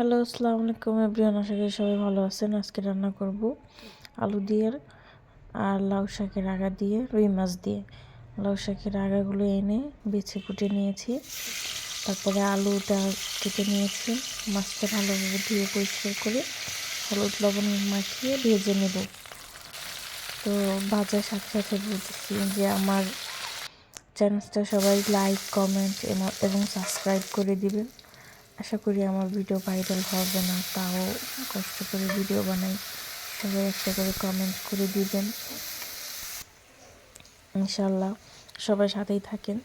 Hello, আসসালামু আলাইকুম everyone, আশা করি সবাই ভালো আছেন। আজকে রান্না করব আলু দিয়ে আর লাউ শাকের আগা দিয়ে, রুই মাছ দিয়ে। লাউ শাকের আগাগুলো এনে বেছে কুটে নিয়েছি। তারপরে আলুটা কেটে নিয়েছি। মাছটা ভালোভাবে ধুয়ে পরিষ্কার করে হলুদ লবণ মাখিয়ে ভেজে নেব। তো ভাজার সাথে সাথে বুঝছি যে আমার চ্যানেলটা সবাই লাইক, কমেন্ট এবং সাবস্ক্রাইব করে দিবেন। আশা করি আমার ভিডিও ভাইরাল হবে না, তাও কষ্ট করে ভিডিও বানাই। সবাই একটা করে কমেন্ট করে দিবেন। ইনশাল্লাহ সবাই সাথেই থাকেন।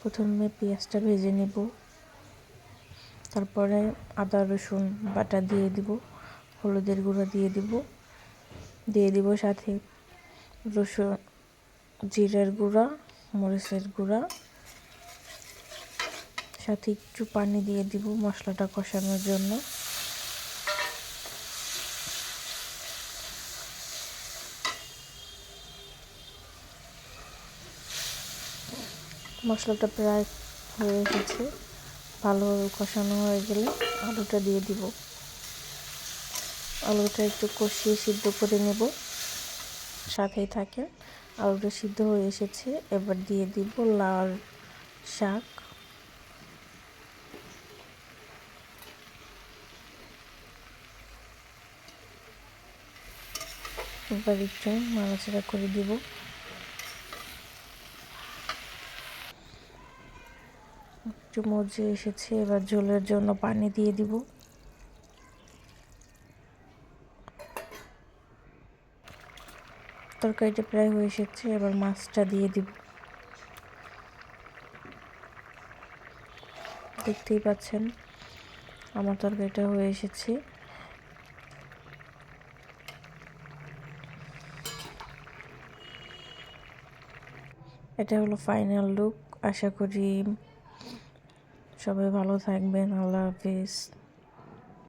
প্রথমে পেঁয়াজটা ভেজে নেব। তারপরে আদা, রসুন বাটা দিয়ে দিব, হলুদের গুঁড়া দিয়ে দিব। দিয়ে দিব সাথে রসুন, জিরের গুঁড়া, মরিচের গুঁড়া। সাথে একটু পানি দিয়ে দিব মশলাটা কষানোর জন্য। মশলাটা প্রায় হয়ে এসেছে ভালোভাবে কষানো হয়ে গেলে আলুটা দিয়ে দিব। আলুটা একটু কষিয়ে সিদ্ধ করে নেব। সাথেই থাকে আলুটা সিদ্ধ হয়ে এসেছে। এবার দিয়ে দিব লাল শাক। এবার একটু নাড়াচাড়া করে দিব। একটু মজে এসেছে, এবার ঝোলের জন্য পানি দিয়ে দিব। তরকারিটা প্রায় হয়ে এসেছে, এবার মাছটা দিয়ে দিব। দেখতেই পাচ্ছেন, আমার তরকারিটা হয়ে এসেছে। এটা হলো ফাইনাল লুক আশা করি সবাই ভালো থাকবেন। আল্লাহ হাফিজ।